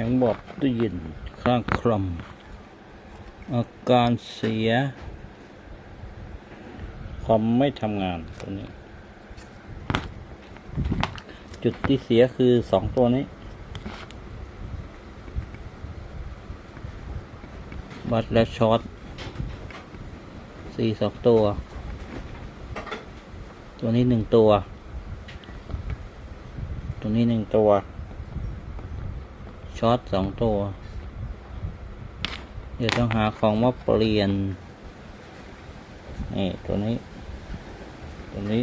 ข็งบอกตู้เย็นข้างคลมอาการเสียคอมไม่ทำงานตัวนี้ จุดที่เสียคือสองตัวนี้ บัตและช็อตสี่สองตัว ตัวนี้หนึ่งตัว ตัวนี้หนึ่งตัว ช็อตสองตัว เดี๋ยวต้องหาของมาเปลี่ยน นี่ ตัวนี้ ตัวนี้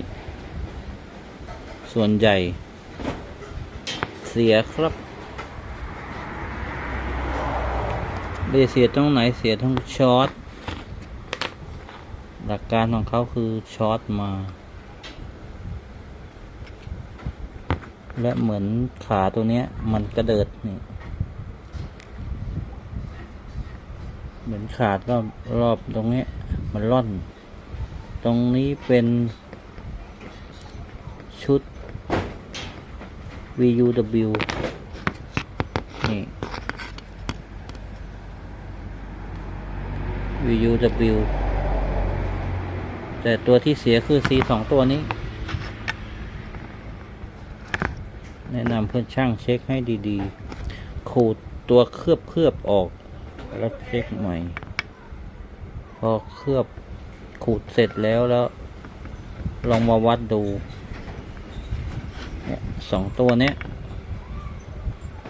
ส่วนใหญ่ เสียครับไม่ได้เสียตรงไหนเสียทั้งช็อต หลักการของเขาคือช็อตมา และเหมือนขาตัวเนี้ย มันกระเดิดนี่ เหมือนขาดรอบรอบตรงนี้มันร่อน ตรงนี้เป็นชุด VUW นี่ VUW แต่ตัวที่เสียคือ C สองตัวนี้ แนะนำเพื่อนช่างเช็คให้ดีๆ ขูดตัวเคลือบเคลือบออก แล้วเช็คใหม่ พอเคลือบขูดเสร็จแล้วแล้ว ลองมาวัดดูเนี่ยสองตัวเนี้ย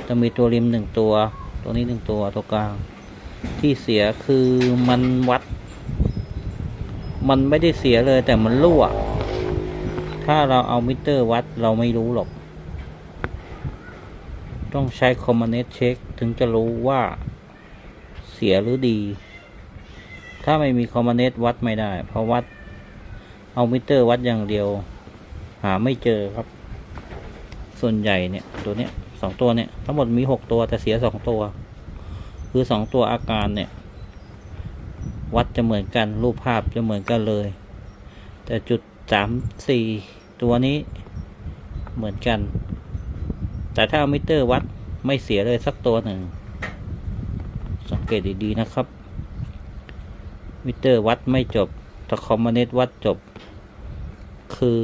จะมีตัวริมหนึ่งตัว ตัวนี้หนึ่งตัวตัวกลาง ที่เสียคือมันวัด มันไม่ได้เสียเลยแต่มันรั่ว ถ้าเราเอามิเตอร์วัดเราไม่รู้หรอก ต้องใช้คอมมานเนตเช็คถึงจะรู้ว่า เสียหรือดี ถ้าไม่มีคอมมานเนตวัดไม่ได้ เพราะวัดเอามิเตอร์วัดอย่างเดียว หาไม่เจอครับ ส่วนใหญ่เนี่ยตัวเนี้ยสองตัวเนี่ยทั้งหมดมีหกตัวแต่เสียสองตัว คือสองตัวอาการเนี่ย วัดจะเหมือนกันรูปภาพจะเหมือนกันเลย แต่จุดสามสี่ตัวนี้เหมือนกัน แต่ถ้าเอามิเตอร์วัดไม่เสียเลยสักตัวหนึ่งสัง เกตดีๆนะครับ มิเตอร์วัดไม่จบแต่คอมมานเนตวัดจบ คือ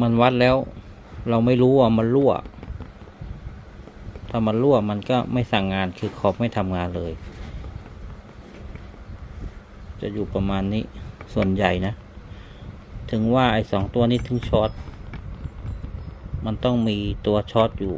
มันวัดแล้ว เราไม่รู้ว่ามันรั่ว ถ้ามันรั่วมันก็ไม่สั่งงานคือคอมไม่ทำงานเลย จะอยู่ประมาณนี้ส่วนใหญ่นะ ถึงว่าไอ้สองตัวนี้ถึงช็อตมันต้องมีตัวช็อตอยู่